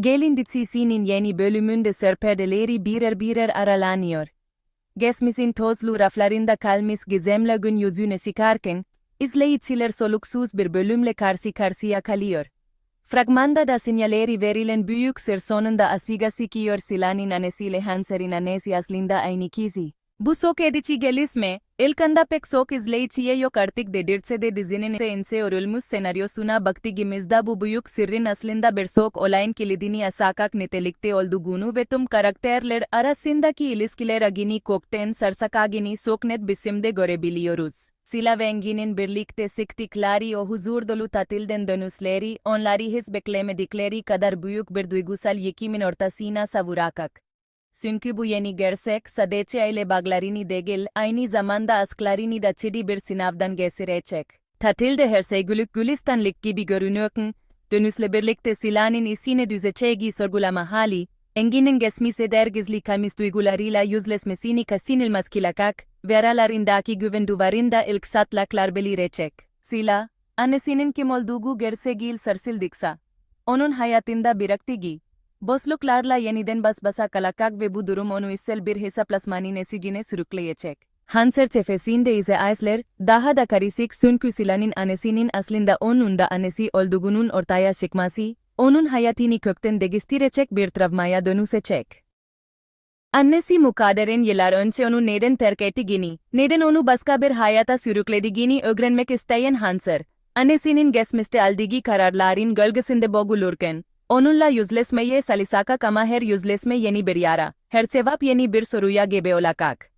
Gelin dizisinin yeni bölümünde sörperdeleri birer birer aralanıyor. Geçmişin tozlu raflarında kalmış gizemli gün yüzüne çıkarken, izleyiciler soluksuz bir bölümle karşı karşıya kalıyor. Fragmanda da sinyalleri verilen büyük sır sonunda asiga sikiyor Sila'nın annesiyle Hanser'in annesi aslında aynı kişi. Bu sok edici gelişme, ilk anda pek sok izleyiciye yok artık dedirtse de dizinin ense örülmüş senaryosuna baktığımızda bu büyük sırrın aslında bir sok olayın kilidini asakak nitelikte olduğunu ve tüm karakterler arasındaki ilişkiler agini kokten sarsakagini sok net biçimde görebiliyoruz. Sila ve Engin'in birlikte sıktıkları o huzur dolu tatilden dönüşleri, onları hiç beklemedikleri kadar büyük bir duygusal yıkımın ortasına savurakak. Çünkü bu yeni gerçek sadece ile bağlarını değil, aynı zamanda aşklarını da ciddi bir sınavdan geçirecek. Tatilde her şey gülük gülistanlık gibi görünüyorken, dönüşle birlikte Sila'nın isine düzeceği sorgulama hali, Engin'in geçmişe der gizli kalmış duygularıyla yüzleşmesini kasinilmez kilakak, ve aralarındaki güven duvarında ilk satlaklar belirecek. Sila, annesinin kim olduğu gerçeğiyle sarsıldıksa, onun hayatında bıraktığı, Bosluklarla yeniden basbasa kalakak ve bu durum onu içsel bir hesaplasmanın esicine sürükleyecek. Hanser tefesinde ise Eisler, daha da karışık çünkü Sila'nın annesinin aslında onun da annesi olduğunun ortaya çıkması, onun hayatını kökten değiştirecek bir travmaya dönüşecek. Annesi Mukadder'in yıllar önce onu neden terk ettiğini, neden onu başka bir hayata sürüklediğini öğrenmek isteyen Hanser, annesinin geçmişte aldığı kararların gölgesinde boğulurken, Onunla yüzleşmeye salisakak ama her yüzleşme yeni bir yara, her cevap yeni bir soruya gebe olacak.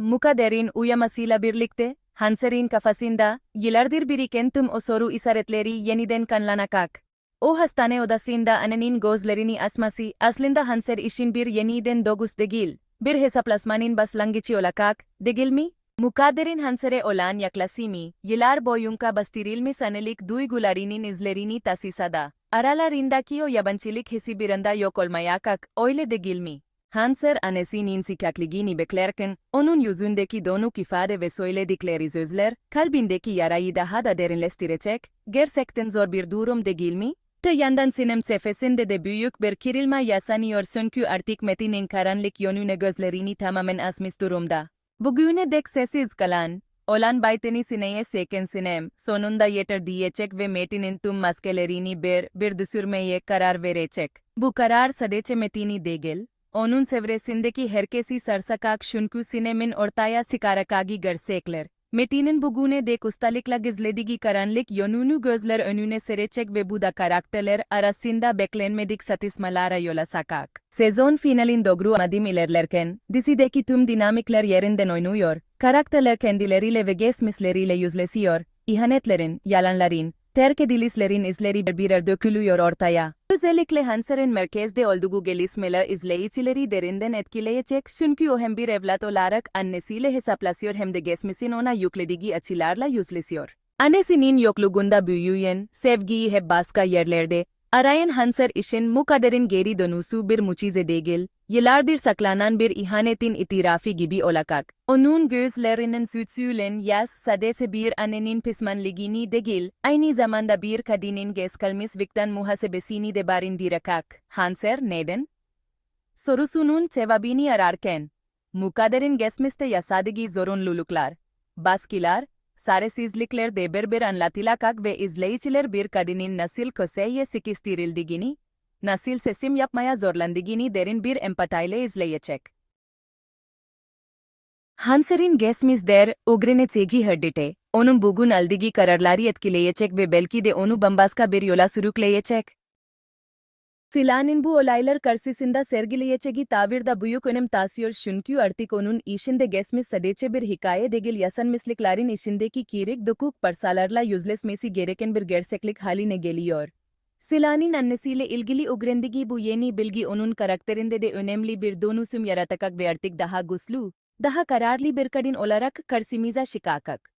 Mukadder'in uyamasıyla birlikte, Hanser'in kafasında, yıllardır biriken tüm o soru işaretleri yeniden kanlanacak. O hastane odasında annenin gözlerini açması, aslında Hanser işin bir yeniden doğus değil, bir hesaplasmanın başlangıcı olacak, değil mi? Mukadder'in Hanser'e olan yaklaşımı, yıllar boyunca bastırılmış annelik duygularının izlerini tasisada. Aralarındaki o yabancılık hissi bir anda yok olmayacak, öyle değil mi? Hanser annesinin sıcakligini beklerken, onun yüzündeki donuk ifade ve söyledikleri sözler, kalbindeki yarayı daha da derinleştirecek, gerçekten zor bir durum değil mi? Te yandan sinem tefesinde de büyük bir kırılma yaşanıyor çünkü artık Metin'in karanlık yönüne gözlerini tamamen asmış durumda. Bugüne dek sessiz kalan, olan biteni sineye seken sinem, sonunda yeter diyecek ve Metin'in tüm maskelerini bir, bir düşürmeye karar verecek. Bu karar sadece Metin'i değil, onun çevresindeki herkesi sarsacak çünkü sinemin ortaya çıkaracak gerçekler. Metin'in bugüne dek ustalıkla gizlediği karanlık yönünü gözler önüne serecek ve bu da karakterler arasında beklenmedik satışmalara yol açacak. Sezon finalin doğru adım ilerlerken, dizideki tüm dinamikler yerinden oynuyor, karakterler kendileriyle ve geçmişleriyle yüzleşiyor, ihanetlerin, yalanların, terk edilişlerin izleri birer dökülüyor ortaya. Özellikle Hanser'in merkezde olduğu gelişmeler izleyicileri derinden etkileyecek çünkü o hem bir evlat olarak annesiyle hesaplaşıyor hem de geçmişin ona yüklediği açılarla yüzleşiyor. Annesinin yokluğunda büyüyen, sevgiyi hep başka yerlerde, arayan Hanser işin mukadderin geri dönüşü bir mucize değil, yıllardır saklanan bir ihanetin itirafı gibi olacak. Onun gözlerinin sütsülen yaz sadece bir annenin pişmanlığını değil, aynı zamanda bir kadının geç kalmış vicdan muhasebesini de barındıracak. Hanser neden? Sorusunun cevabını ararken, mukadderin geçmişte yaşadığı zorunluluklar, baskılar, çaresizlikler de berber anlatılacak ve izleyiciler bir kadının nasıl köşeye sıkıştırıldığını, nasıl sesim yapmaya zorlandığını derin bir empatayla izleyecek. Hanser'in geçmiş der, ugreneceği herdite, onun bugün aldığı kararları etkileyecek ve belki de onu bambaşka bir yola sürükleyecek. Sila'nın bu olaylar karşısında sergileyeceği tavır da büyük önem taşıyor çünkü artık onun işinde geçmiş sadece bir hikaye değil yaşanmışlıkların işindeki kirik dokuk parçalarla yüzleşmesi gereken bir gerçeklik haline geliyor. Sila'nın annesiyle ilgili öğrendiği bu yeni bilgi onun karakterinde de önemli bir dönüşüm yaratacak ve artık daha güçlü, daha kararlı bir kadın olarak karşımıza çıkacak.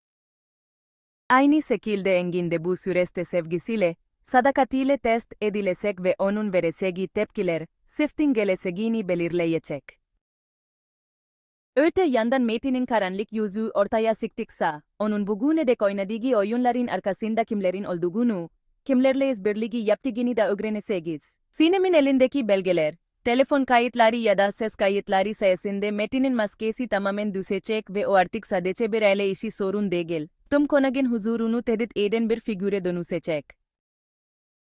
Aynı şekilde Engin de bu süreçte sevgisiyle, sadakatiyle test edilecek ve onun vereceği tepkiler, çiftin geleceğini belirleyecek. Öte yandan Metin'in karanlık yüzü ortaya çıktıksa, onun bugüne dek oynadığı oyunların arkasında kimlerin olduğunu, kimlerle işbirliği yaptığını da öğreneceğiz. Sinem'in elindeki belgeler, telefon kayıtları ya da ses kayıtları sayesinde Metin'in maskesi tamamen düşecek ve o artık sadece bir aile işi sorun değil. Tüm konagin huzurunu tehdit eden bir figüre dönüşecek.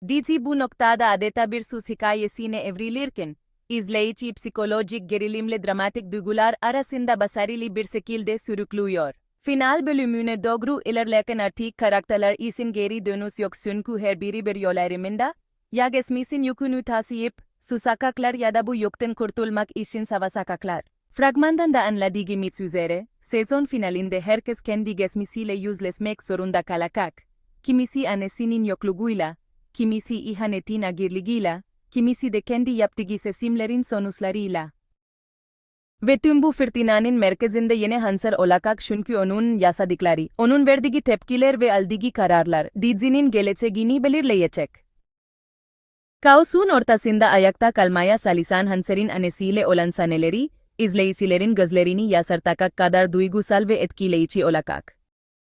Dizi bu noktada adeta bir sus hikayesine evrilirken, izleyici psikolojik gerilimle dramatik duygular arasında başarılı bir şekilde sürüklüyor. Final bölümüne doğru ilerlerken artık karakterler için geri dönüş yok çünkü her biri bir yol ayrımında, ya geçmişin yükünü taşıyıp, susakaklar ya da bu yükten kurtulmak için savaşacaklar. Fragmandan da anladığımız üzere, sezon finalinde herkes kendi geçmişiyle yüzleşmek zorunda kalacak. Kimisi annesinin yokluğuyla, kimisi ihanetin agirliğiyle, kimisi de kendi yaptığı seçimlerin sonuçlarıyla. Ve tüm bu fırtınanın merkezinde yine Hanser olacak çünkü onun yasadıkları, onun verdiği tepkiler ve aldığı kararlar, dizinin geleceğini belirleyecek. Kaosun ortasında ayakta kalmaya çalışan Hanser'in annesiyle olan sahneleri, izleyicilerin gözlerini yaşartacak kadar duygusal ve etkileyici olacak.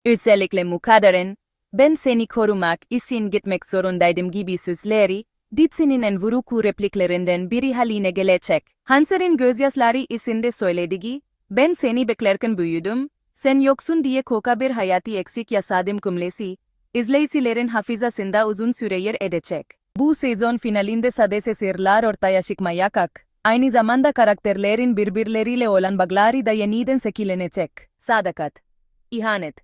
Özellikle Mukadder'in, ben seni korumak için gitmek zorundaydım gibi sözleri, dizinin en vurucu repliklerinden biri haline gelecek. Hanser'in gözyaşları içinde söylediği, ben seni beklerken büyüdüm, sen yoksun diye koka bir hayatı eksik yaşadım cümlesi, izleyicilerin hafızasında uzun süre yer edecek. Bu sezon finalinde sadece sırlar ortaya çıkmayacak. Aynı zamanda karakterlerin birbirleriyle olan bağları da yeniden şekillenecek. Sadakat, ihanet,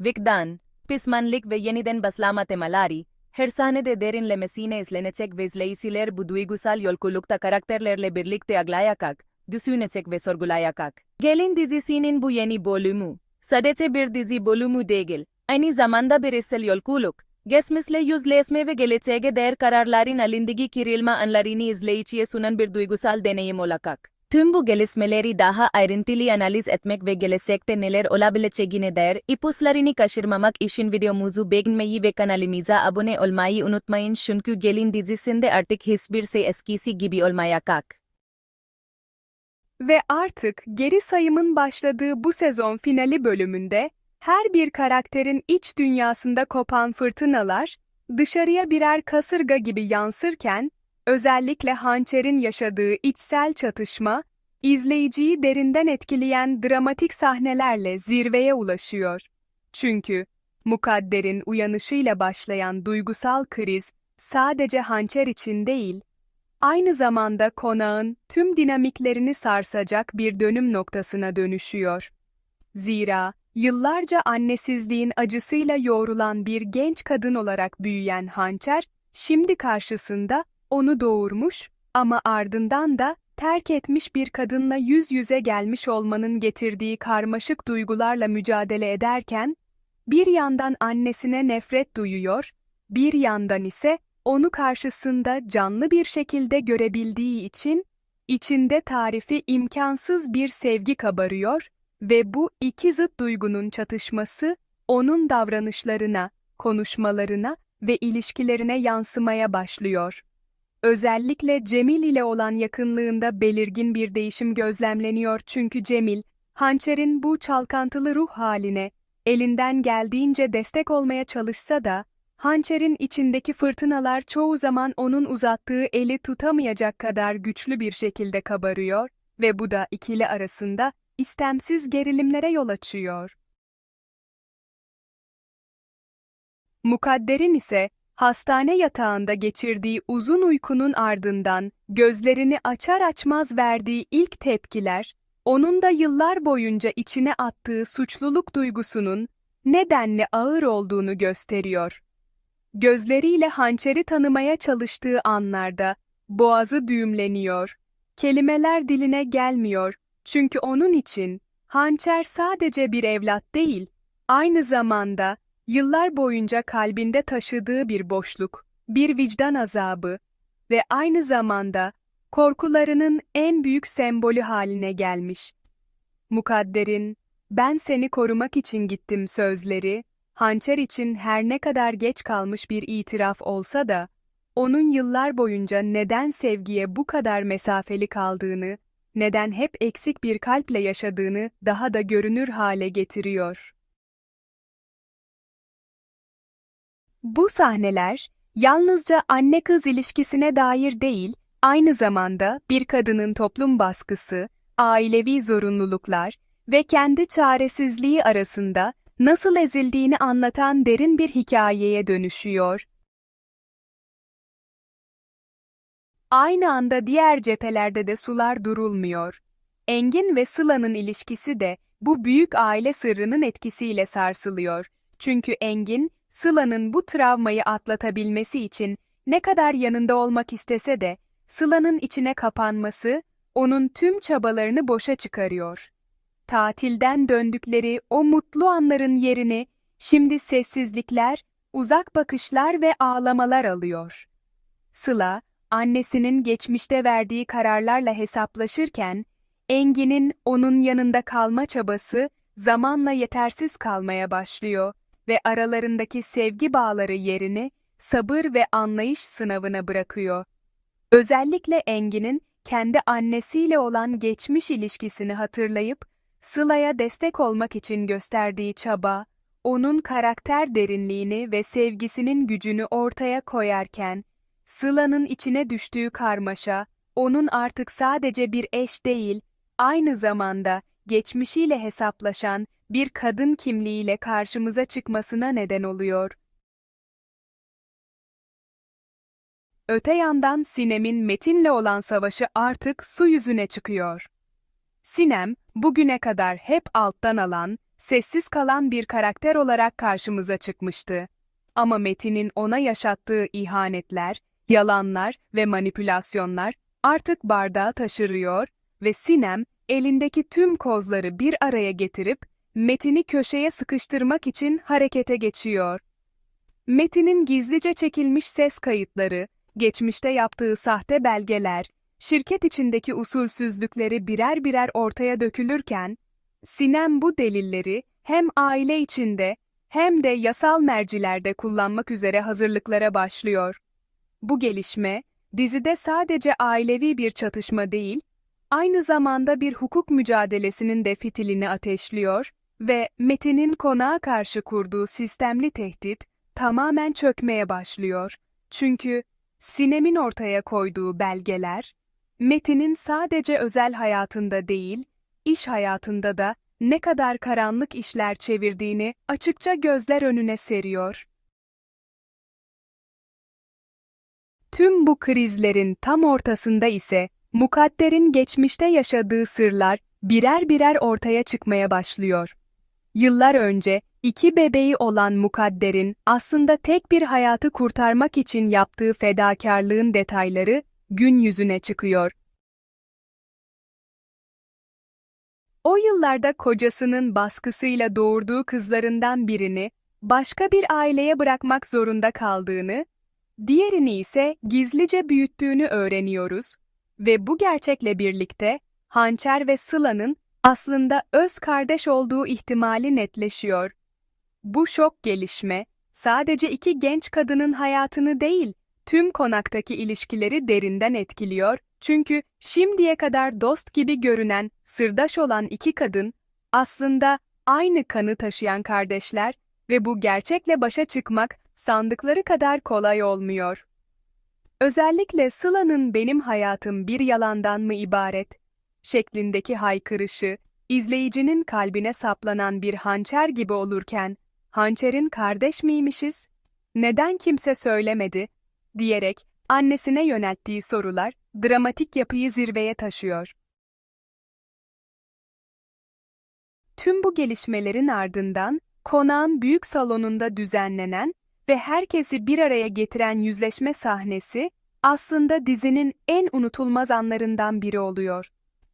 vicdan, pişmanlık ve yeniden başlama temaları, her sahnede derinlemesine izlenecek ve izleyiciler bu duygusal yolculukta karakterlerle birlikte ağlayacak, düşünecek ve sorgulayacak. Gelin dizisinin bu yeni bölümü, sadece bir dizi bölümü değil, aynı zamanda bir içsel yolculuk, geçmişle yüzleşme ve geleceğe dair kararların alındığı kırılma anlarını izleyiciye sunan bir duygusal deneyim olacak. Tüm bu gelişmeleri daha ayrıntılı analiz etmek ve gelecekte neler olabileceğine dair ipuçlarını kaçırmamak için videomuzu beğenmeyi ve kanalımıza abone olmayı unutmayın çünkü gelin dizisinde artık hiçbir şey eskisi gibi olmayacak. Ve artık geri sayımın başladığı bu sezon finali bölümünde her bir karakterin iç dünyasında kopan fırtınalar dışarıya birer kasırga gibi yansırken özellikle Hançer'in yaşadığı içsel çatışma izleyiciyi derinden etkileyen dramatik sahnelerle zirveye ulaşıyor. Çünkü Mukadder'in uyanışıyla başlayan duygusal kriz sadece Hançer için değil, aynı zamanda konağın tüm dinamiklerini sarsacak bir dönüm noktasına dönüşüyor. Zira yıllarca annesizliğin acısıyla yoğrulan bir genç kadın olarak büyüyen Hançer, şimdi karşısında onu doğurmuş ama ardından da terk etmiş bir kadınla yüz yüze gelmiş olmanın getirdiği karmaşık duygularla mücadele ederken, bir yandan annesine nefret duyuyor, bir yandan ise onu karşısında canlı bir şekilde görebildiği için, içinde tarifi imkansız bir sevgi kabarıyor ve bu iki zıt duygunun çatışması, onun davranışlarına, konuşmalarına ve ilişkilerine yansımaya başlıyor. Özellikle Cemil ile olan yakınlığında belirgin bir değişim gözlemleniyor çünkü Cemil, Hançer'in bu çalkantılı ruh haline elinden geldiğince destek olmaya çalışsa da, Hançer'in içindeki fırtınalar çoğu zaman onun uzattığı eli tutamayacak kadar güçlü bir şekilde kabarıyor ve bu da ikili arasında istemsiz gerilimlere yol açıyor. Mukadder'in ise hastane yatağında geçirdiği uzun uykunun ardından gözlerini açar açmaz verdiği ilk tepkiler, onun da yıllar boyunca içine attığı suçluluk duygusunun nedenle ağır olduğunu gösteriyor. Gözleriyle hançeri tanımaya çalıştığı anlarda boğazı düğümleniyor, kelimeler diline gelmiyor çünkü onun için hançer sadece bir evlat değil, aynı zamanda yıllar boyunca kalbinde taşıdığı bir boşluk, bir vicdan azabı ve aynı zamanda korkularının en büyük sembolü haline gelmiş. Mukadder'in, ben seni korumak için gittim sözleri, hançer için her ne kadar geç kalmış bir itiraf olsa da, onun yıllar boyunca neden sevgiye bu kadar mesafeli kaldığını, neden hep eksik bir kalple yaşadığını daha da görünür hale getiriyor. Bu sahneler, yalnızca anne-kız ilişkisine dair değil, aynı zamanda bir kadının toplum baskısı, ailevi zorunluluklar ve kendi çaresizliği arasında nasıl ezildiğini anlatan derin bir hikayeye dönüşüyor. Aynı anda diğer cephelerde de sular durulmuyor. Engin ve Sıla'nın ilişkisi de bu büyük aile sırrının etkisiyle sarsılıyor. Çünkü Engin, Sıla'nın bu travmayı atlatabilmesi için ne kadar yanında olmak istese de, Sıla'nın içine kapanması, onun tüm çabalarını boşa çıkarıyor. Tatilden döndükleri o mutlu anların yerini, şimdi sessizlikler, uzak bakışlar ve ağlamalar alıyor. Sıla, annesinin geçmişte verdiği kararlarla hesaplaşırken, Engin'in onun yanında kalma çabası zamanla yetersiz kalmaya başlıyor ve aralarındaki sevgi bağları yerini sabır ve anlayış sınavına bırakıyor. Özellikle Engin'in kendi annesiyle olan geçmiş ilişkisini hatırlayıp Sıla'ya destek olmak için gösterdiği çaba, onun karakter derinliğini ve sevgisinin gücünü ortaya koyarken, Sıla'nın içine düştüğü karmaşa, onun artık sadece bir eş değil, aynı zamanda geçmişiyle hesaplaşan bir kadın kimliğiyle karşımıza çıkmasına neden oluyor. Öte yandan Sinem'in Metin'le olan savaşı artık su yüzüne çıkıyor. Sinem, bugüne kadar hep alttan alan, sessiz kalan bir karakter olarak karşımıza çıkmıştı. Ama Metin'in ona yaşattığı ihanetler, yalanlar ve manipülasyonlar artık bardağı taşırıyor ve Sinem, elindeki tüm kozları bir araya getirip, Metin'i köşeye sıkıştırmak için harekete geçiyor. Metin'in gizlice çekilmiş ses kayıtları, geçmişte yaptığı sahte belgeler, şirket içindeki usulsüzlükleri birer birer ortaya dökülürken, Sinem bu delilleri hem aile içinde hem de yasal mercilerde kullanmak üzere hazırlıklara başlıyor. Bu gelişme, dizide sadece ailevi bir çatışma değil, aynı zamanda bir hukuk mücadelesinin de fitilini ateşliyor ve Metin'in konağa karşı kurduğu sistemli tehdit tamamen çökmeye başlıyor. Çünkü Sinem'in ortaya koyduğu belgeler, Metin'in sadece özel hayatında değil, iş hayatında da ne kadar karanlık işler çevirdiğini açıkça gözler önüne seriyor. Tüm bu krizlerin tam ortasında ise Mukadder'in geçmişte yaşadığı sırlar birer birer ortaya çıkmaya başlıyor. Yıllar önce iki bebeği olan Mukadder'in aslında tek bir hayatı kurtarmak için yaptığı fedakarlığın detayları gün yüzüne çıkıyor. O yıllarda kocasının baskısıyla doğurduğu kızlarından birini başka bir aileye bırakmak zorunda kaldığını, diğerini ise gizlice büyüttüğünü öğreniyoruz ve bu gerçekle birlikte Hançer ve Sıla'nın aslında öz kardeş olduğu ihtimali netleşiyor. Bu şok gelişme sadece iki genç kadının hayatını değil, tüm konaktaki ilişkileri derinden etkiliyor. Çünkü şimdiye kadar dost gibi görünen, sırdaş olan iki kadın aslında aynı kanı taşıyan kardeşler ve bu gerçekle başa çıkmak sandıkları kadar kolay olmuyor. Özellikle Sıla'nın benim hayatım bir yalandan mı ibaret şeklindeki haykırışı, izleyicinin kalbine saplanan bir hançer gibi olurken, hançerin kardeş miymişiz? Neden kimse söylemedi? diyerek annesine yönelttiği sorular dramatik yapıyı zirveye taşıyor. Tüm bu gelişmelerin ardından konağın büyük salonunda düzenlenen ve herkesi bir araya getiren yüzleşme sahnesi aslında dizinin en unutulmaz anlarından biri oluyor.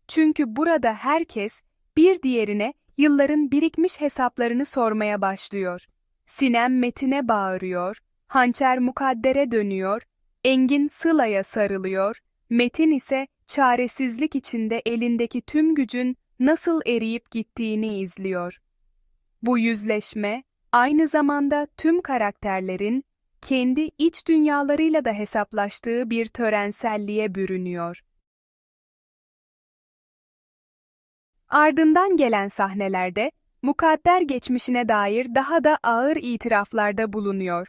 Çünkü burada herkes bir diğerine yılların birikmiş hesaplarını sormaya başlıyor. Sinem Metin'e bağırıyor, Hançer Mukadder'e dönüyor, Engin Sıla'ya sarılıyor, Metin ise çaresizlik içinde elindeki tüm gücün nasıl eriyip gittiğini izliyor. Bu yüzleşme, aynı zamanda tüm karakterlerin kendi iç dünyalarıyla da hesaplaştığı bir törenselliğe bürünüyor. Ardından gelen sahnelerde, mukadder geçmişine dair daha da ağır itiraflarda bulunuyor.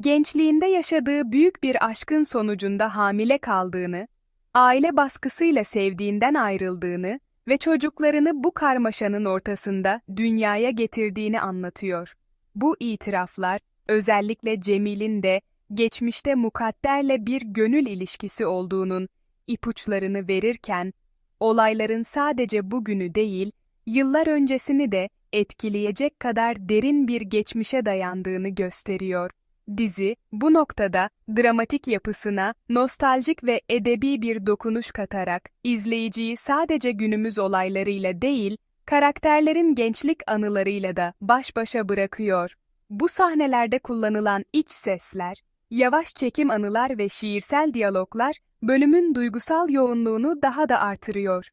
gençliğinde yaşadığı büyük bir aşkın sonucunda hamile kaldığını, aile baskısıyla sevdiğinden ayrıldığını ve çocuklarını bu karmaşanın ortasında dünyaya getirdiğini anlatıyor. Bu itiraflar, özellikle Cemil'in de geçmişte mukadderle bir gönül ilişkisi olduğunun ipuçlarını verirken, olayların sadece bugünü değil, yıllar öncesini de etkileyecek kadar derin bir geçmişe dayandığını gösteriyor. Dizi, bu noktada dramatik yapısına nostaljik ve edebi bir dokunuş katarak izleyiciyi sadece günümüz olaylarıyla değil, karakterlerin gençlik anılarıyla da baş başa bırakıyor. Bu sahnelerde kullanılan iç sesler, yavaş çekim anılar ve şiirsel diyaloglar bölümün duygusal yoğunluğunu daha da artırıyor.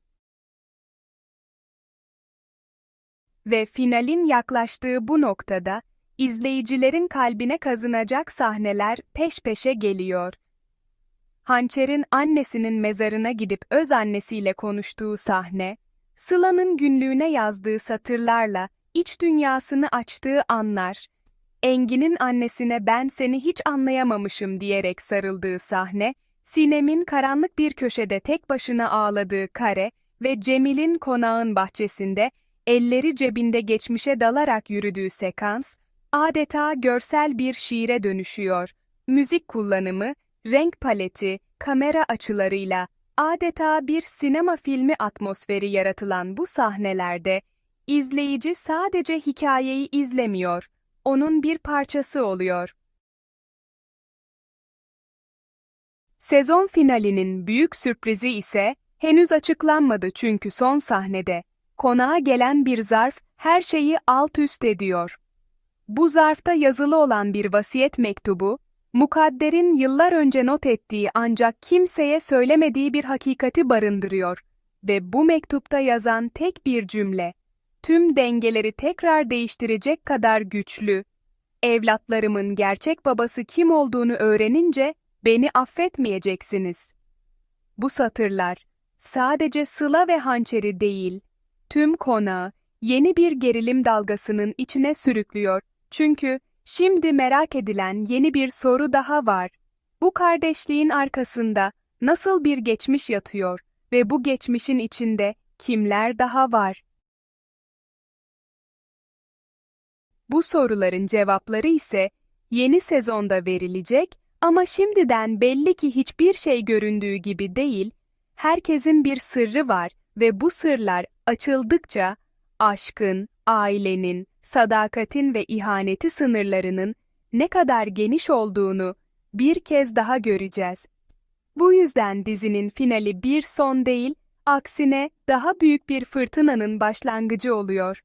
Ve finalin yaklaştığı bu noktada izleyicilerin kalbine kazınacak sahneler peş peşe geliyor. Hançer'in annesinin mezarına gidip öz annesiyle konuştuğu sahne, Sıla'nın günlüğüne yazdığı satırlarla iç dünyasını açtığı anlar, Engin'in annesine ben seni hiç anlayamamışım diyerek sarıldığı sahne, Sinem'in karanlık bir köşede tek başına ağladığı kare ve Cemil'in konağın bahçesinde elleri cebinde geçmişe dalarak yürüdüğü sekans, adeta görsel bir şiire dönüşüyor. Müzik kullanımı, renk paleti, kamera açılarıyla adeta bir sinema filmi atmosferi yaratılan bu sahnelerde izleyici sadece hikayeyi izlemiyor, onun bir parçası oluyor. Sezon finalinin büyük sürprizi ise henüz açıklanmadı çünkü son sahnede konağa gelen bir zarf her şeyi alt üst ediyor. Bu zarfta yazılı olan bir vasiyet mektubu, Mukadder'in yıllar önce not ettiği ancak kimseye söylemediği bir hakikati barındırıyor ve bu mektupta yazan tek bir cümle, tüm dengeleri tekrar değiştirecek kadar güçlü. Evlatlarımın gerçek babası kim olduğunu öğrenince beni affetmeyeceksiniz. Bu satırlar sadece Sıla ve Hançer'i değil, tüm konağı yeni bir gerilim dalgasının içine sürüklüyor. Çünkü şimdi merak edilen yeni bir soru daha var. Bu kardeşliğin arkasında nasıl bir geçmiş yatıyor ve bu geçmişin içinde kimler daha var? Bu soruların cevapları ise yeni sezonda verilecek ama şimdiden belli ki hiçbir şey göründüğü gibi değil, herkesin bir sırrı var ve bu sırlar açıldıkça aşkın, ailenin, sadakatin ve ihaneti sınırlarının ne kadar geniş olduğunu bir kez daha göreceğiz. Bu yüzden dizinin finali bir son değil, aksine daha büyük bir fırtınanın başlangıcı oluyor.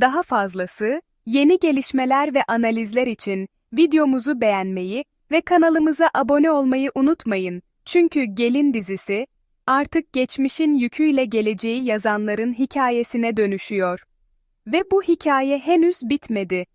Daha fazlası, yeni gelişmeler ve analizler için videomuzu beğenmeyi ve kanalımıza abone olmayı unutmayın. Çünkü Gelin dizisi artık geçmişin yüküyle geleceği yazanların hikayesine dönüşüyor. Ve bu hikaye henüz bitmedi.